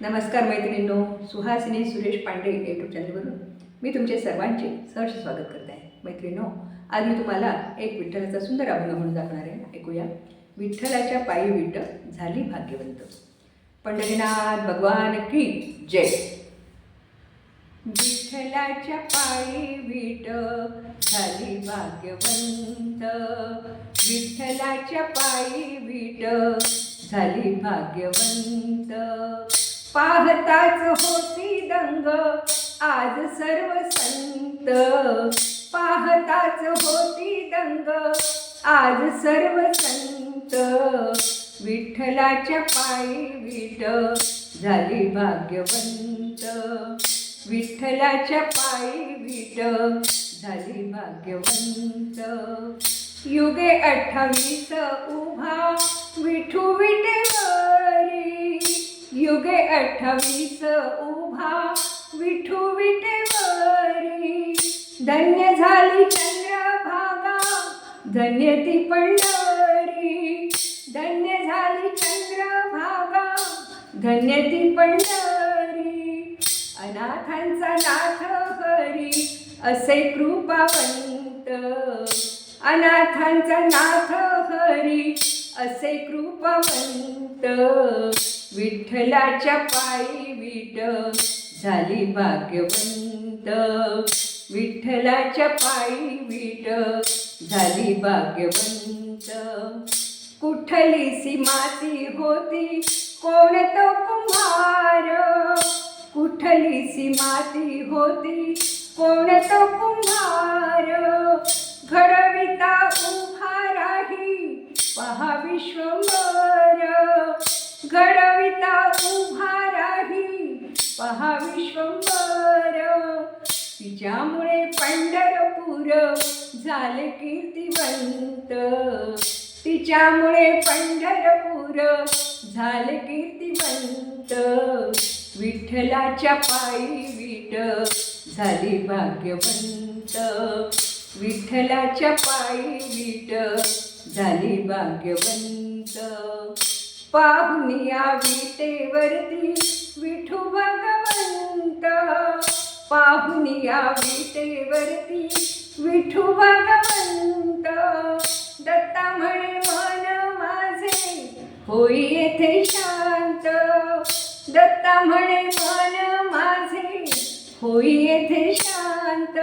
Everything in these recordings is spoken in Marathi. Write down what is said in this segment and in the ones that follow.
नमस्कार मैत्रिणींनो सुहासिनी सुरेश पांडे यूट्यूब चॅनलवरून मी तुमचे सर्वांचे सहर्ष स्वागत करत आहे. मैत्रिणींनो आज मी तुम्हाला एक विठ्ठलाचा सुंदर अभंग म्हणून दाखवणार आहे. ऐकूया. विठ्ठलाच्या पायी विट झाली भाग्यवंत. पंढरीनाथ भगवान की जय. विठ्ठलाच्या पायी विट झाली भाग्यवंत. विठ्ठलाच्या पायी विट झाली भाग्यवंत. पाहताच होती दंग. आज सर्व संत पाहताच होती दंग. आज सर्व संत विठ्ठलाच्या पायी विट झाली भाग्यवंत. विठ्ठलाच्या पायी विट झाली भाग्यवंत. युगे अठ्ठावीस उभा विठू विटेवरी युगे अठ्ठावीस उभा विठू विटेवरी. धन्य झाली चंद्रभागा धन्य ती पंढरी. धन्य झाली चंद्रभागा धन्य ती पंढरी. अनाथांचा नाथ हरी असे कृपावंत. अनाथांचा नाथ हरी असे कृपावंत. विठ्ठलाच्या पायी विट झाली भाग्यवंत. विठ्ठलाच्या पायी विट झाली भाग्यवंत. कुठलीसी माती होती कोण तो कुंभार? कुठलीसी माती होती कोण तो कुंभार? घडविता उभा राही पहा विश्वभर. घड तिच्यामुळे पंढरपूर झाले कीर्तिवंत. तिच्यामुळे पंढरपूर झाले कीर्तिवंत. विठ्ठलाच्या पायी विट झाली भाग्यवंत. विठ्ठलाच्या पायी विट झाली भाग्यवंत. पाहुनिया विटेवरती पाहुनी या विटेवरती विठू भगवंत दत्ता म्हणे मन माझे होई येथे शांत. दत्ता म्हणे मन माझे होई येथे शांत.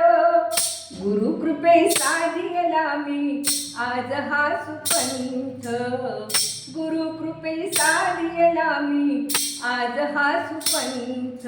गुरुकृपे साधियला मी आज हा सुपंथ. गुरुकृपे साधियला मी आज हा सुपंथ.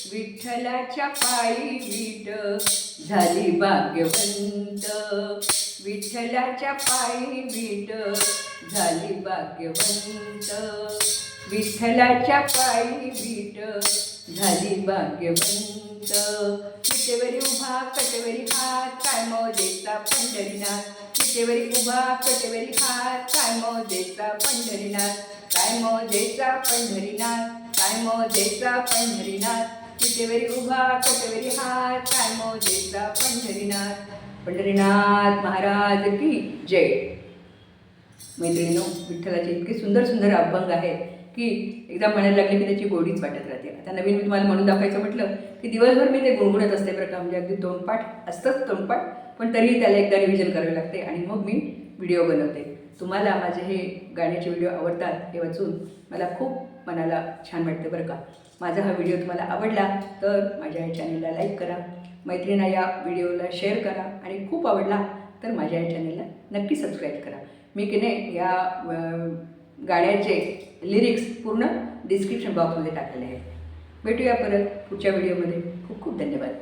विठ्ठलाच्या पायी विट झाली भाग्यवंत. विठ्ठलाच्या पायी विट झाली भाग्यवंत. विठ्ठलाच्या पायी विट झाली भाग्यवंत. विटेवरी उभा कटेवरी हात काय मोदेचा पंढरीनाथ. विटेवरी उभा कटेवरी हात काय मोदेचा पंढरीनाथ. काय मोदेचा पंढरीनाथ काय मोदेचा पंढरीनाथ. विटेवरी उभा कटेवरी हात काय मोजेचा पंढरीनाथ. पंढरीनाथ महाराज की जय. मैत्रिणीनो विठ्ठलाचे इतके सुंदर सुंदर अभंग आहेत की एकदा म्हणायला लागले की त्याची गोडीच वाटत राहते. आता नवीन मी तुम्हाला म्हणून दाखवायचं म्हटलं की दिवसभर मी ते गुणगुणत असते बरं का. म्हणजे अगदी तोंडपाठ असतंच तोंडपाठ पण तरीही त्याला एकदा रिव्हिजन करावे लागते आणि मग मी व्हिडिओ बनवते. तुम्हाला माझे हे गाण्याचे व्हिडिओ आवडतात हे वाचून मला खूप मनाला छान वाटतं बरं का. माझा हा व्हिडिओ तुम्हाला आवडला तर माझ्या या चॅनलला लाईक करा. मैत्रिणा या व्हिडिओला शेअर करा आणि खूप आवडला तर माझ्या या चॅनलला नक्की सबस्क्राईब करा. मी की नाही या गाण्याचे लिरिक्स पूर्ण डिस्क्रिप्शन बॉक्समध्ये टाकलेले आहेत. भेटूया परत पुढच्या व्हिडिओमध्ये खूप खूप धन्यवाद.